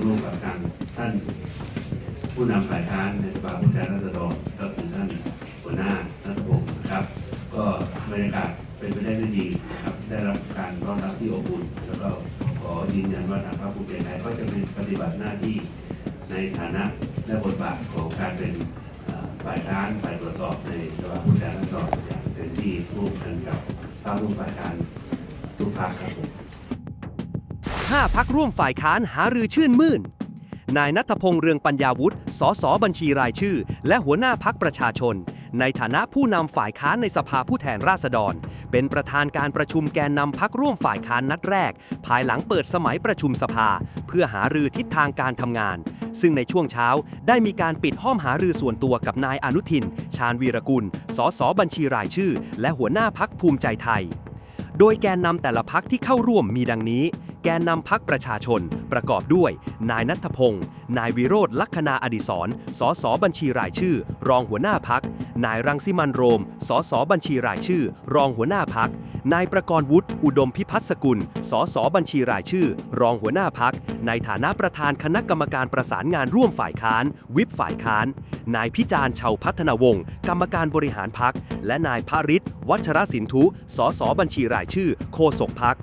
ร่วมกับทางท่านผู้นำฝ่ายค้านในสภาผู้แทนราษฎรก็คือท่านหัวหน้าท่านพงศ์นะครับ ก็บรรยากาศเป็นไปได้ด้วยดีนะครับได้รับการต้อนรับที่อบอุ่นแล้วก็ขอยืนยันว่าทางพรรคภูมิใจไทยก็จะเป็นปฏิบัติหน้าที่ในฐานะและบทบาทของการเป็นฝ่ายค้านฝ่ายตรวจสอบในสภาผู้แทนราษฎรอย่างเต็มที่ร่วมกันกับพรรคร่วมฝ่ายค้านทุกพรรคครับผม 5 พักร่วมฝ่ายค้านหารือชื่นมื่น นายนัทพงษ์เรืองปัญญาวุฒิ สสบัญชีรายชื่อ และหัวหน้าพักประชาชน ในฐานะผู้นำฝ่ายค้านในสภาผู้แทนราษฎร เป็นประธานการประชุมแกนนำพักร่วมฝ่ายค้านนัดแรก ภายหลังเปิดสมัยประชุมสภา เพื่อหารือทิศทางการทำงาน ซึ่งในช่วงเช้าได้มีการปิดห้องหารือส่วนตัวกับนายอนุทิน ชาญวีรกุล สสบัญชีรายชื่อ และหัวหน้าพักภูมิใจไทยโดยแกนนำแต่ละพักที่เข้าร่วมมีดังนี้ แกนนำพักประชาชน ประกอบด้วย นายนัทพงศ์นายวิโรธลักษณาอดิศรสสบัญชีรายชื่อ รองหัวหน้าพัก นายรังสิมันโรม สสบัญชีรายชื่อ รองหัวหน้าพัก นายประกรณ์วุฒิอุดมพิพัฒน์สกุล สสบัญชีรายชื่อ รองหัวหน้าพัก ในฐานะประธานคณะกรรมการประสานงานร่วมฝ่ายค้าน วิปฝ่ายค้าน นายพิจารณ์เชาพัฒนาวงศ์กรรมการบริหารพัก และนายพาริศวัชรสินทุ สสบัญชีรายชื่อโฆษกพัก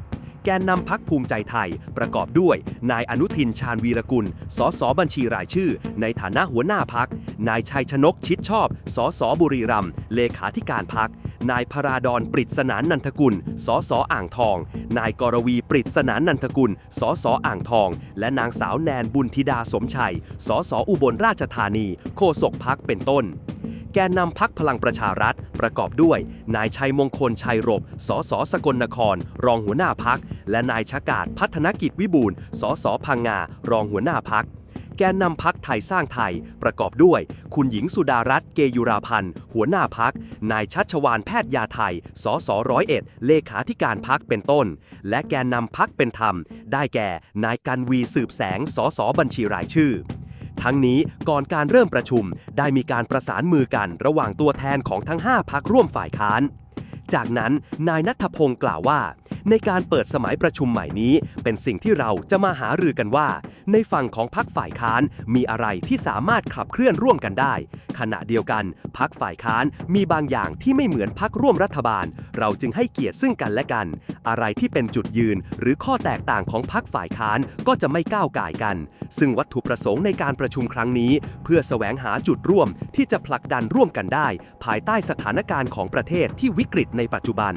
กนนำพักภูมิใจไทย ประกอบด้วย นายอนุทินชาญวีรกุล สสบัญชีรายชื่อ ในฐานะหัวหน้าพัก นายชัยชนกชิดชอบ สสบุรีรัมย์เลขาธิการพัก นายพราดอนปริศนานนันทกุล สสอ่างทอง นายกรวีปริศนานนันทกุล สสอ่างทอง และนางสาวแนนบุญธิดาสมชัย สสอุบลราชธานี โฆษกพักเป็นต้น แกนนำพักพลังประชารัฐ ประกอบด้วย นายชัยมงคลชัยรบ สสสกลนคร รองหัวหน้าพัก และนายชกาดพัฒนกิจวิบูลสสพังงา รองหัวหน้าพักแกนนำพักไทยสร้างไทย ประกอบด้วย คุณหญิงสุดารัตน์เกยุราพันธ์หัวหน้าพัก นายชัชวานแพทยาไทย สสร้อยเอ็ดเลขาธิการพักเป็นต้น และแกนนำพักเป็นธรรม ได้แก่ นายกันวีสืบแสง สสบัญชีรายชื่อ ทั้งนี้ก่อนการเริ่มประชุมได้มีการประสานมือกันระหว่างตัวแทนของทั้ง 5 พักร่วมฝ่ายค้าน จากนั้นนายนัทพงศ์กล่าวว่า ในการเปิดสมัยประชุมใหม่นี้ เป็นสิ่งที่เราจะมาหารือกันว่า ในฝั่งของพักฝ่ายค้านมีอะไรที่สามารถขับเคลื่อนร่วมกันได้ ขณะเดียวกันพักฝ่ายค้านมีบางอย่างที่ไม่เหมือนพักร่วมรัฐบาล เราจึงให้เกียรติซึ่งกันและกัน อะไรที่เป็นจุดยืน หรือข้อแตกต่างของพักฝ่ายค้านก็จะไม่ก้าวก่ายกัน ซึ่งวัตถุประสงค์ในการประชุมครั้งนี้ เพื่อแสวงหาจุดร่วมที่จะผลักดันร่วมกันได้ ภายใต้สถานการณ์ของประเทศที่วิกฤตในปัจจุบัน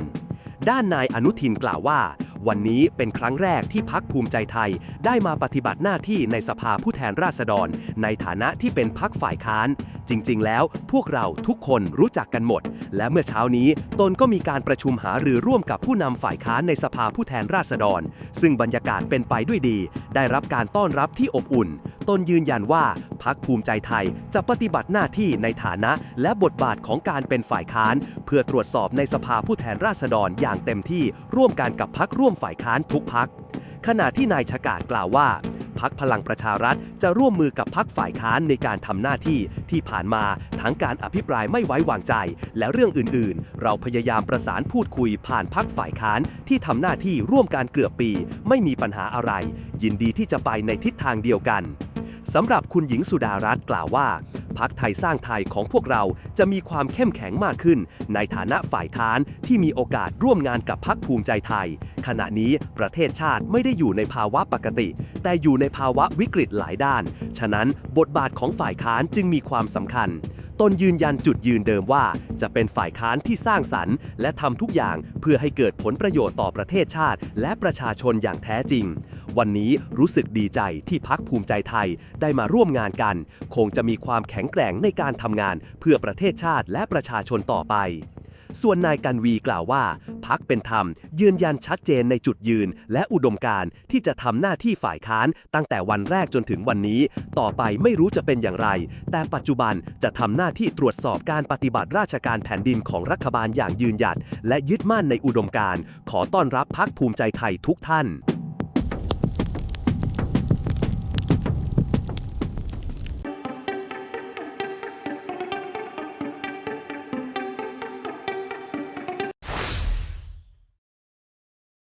ด้านนายอนุทินกล่าวว่า วันนี้เป็นครั้งแรกที่พักภูมิใจไทย ได้มาปฏิบัติหน้าที่ในสภาผู้แทนราษฎร ในฐานะที่เป็นพักฝ่ายค้าน จริง ๆ แล้วพวกเราทุกคนรู้จักกันหมด และเมื่อเช้านี้ตนก็มีการประชุมหารือร่วมกับผู้นำฝ่ายค้านในสภาผู้แทนราษฎร ซึ่งบรรยากาศเป็นไปด้วยดี ได้รับการต้อนรับที่อบอุ่นตนยืนยันว่าพักภูมิใจไทยจะปฏิบัติหน้าที่ในฐานะและบทบาทของการเป็นฝ่ายค้าน เพื่อตรวจสอบในสภาผู้แทนราษฎรอย่างเต็มที่ร่วมกันกับพักร่วมฝ่ายค้านทุกพัก ขณะที่นายชกาดกล่าวว่าพักพลังประชารัฐจะร่วมมือกับพักฝ่ายค้านในการทำหน้าที่ที่ผ่านมาทั้งการอภิปรายไม่ไว้วางใจ และเรื่องอื่น ๆ เราพยายามประสานพูดคุยผ่านพักฝ่ายค้านที่ทำหน้าที่ร่วมการเกือบปี ไม่มีปัญหาอะไร ยินดีที่จะไปในทิศทางเดียวกัน สำหรับคุณหญิงสุดารัตน์กล่าวว่า พักไทยสร้างไทยของพวกเราจะมีความเข้มแข็งมากขึ้น ในฐานะฝ่ายค้านที่มีโอกาสร่วมงานกับพักภูมิใจไทย ขณะนี้ประเทศชาติไม่ได้อยู่ในภาวะปกติ แต่อยู่ในภาวะวิกฤตหลายด้าน ฉะนั้นบทบาทของฝ่ายค้านจึงมีความสำคัญตนยืนยันจุดยืนเดิมว่า จะเป็นฝ่ายค้านที่สร้างสรรค์ และทำทุกอย่างเพื่อให้เกิดผลประโยชน์ต่อประเทศชาติ และประชาชนอย่างแท้จริง วันนี้รู้สึกดีใจที่พักภูมิใจไทยได้มาร่วมงานกัน คงจะมีความแข็งแกร่งในการทำงานเพื่อประเทศชาติและประชาชนต่อไป ส่วนนายกันวีกล่าวว่า พักเป็นธรรม ยืนยันชัดเจนในจุดยืน และอุดมการณ์ที่จะทำหน้าที่ฝ่ายค้านตั้งแต่วันแรกจนถึงวันนี้ ต่อไปไม่รู้จะเป็นอย่างไร แต่ปัจจุบันจะทำหน้าที่ตรวจสอบการปฏิบัติราชการแผ่นดินของรัฐบาลอย่างยืนหยัด และยึดมั่นในอุดมการณ์ขอต้อนรับพักภูมิใจไทยทุกท่าน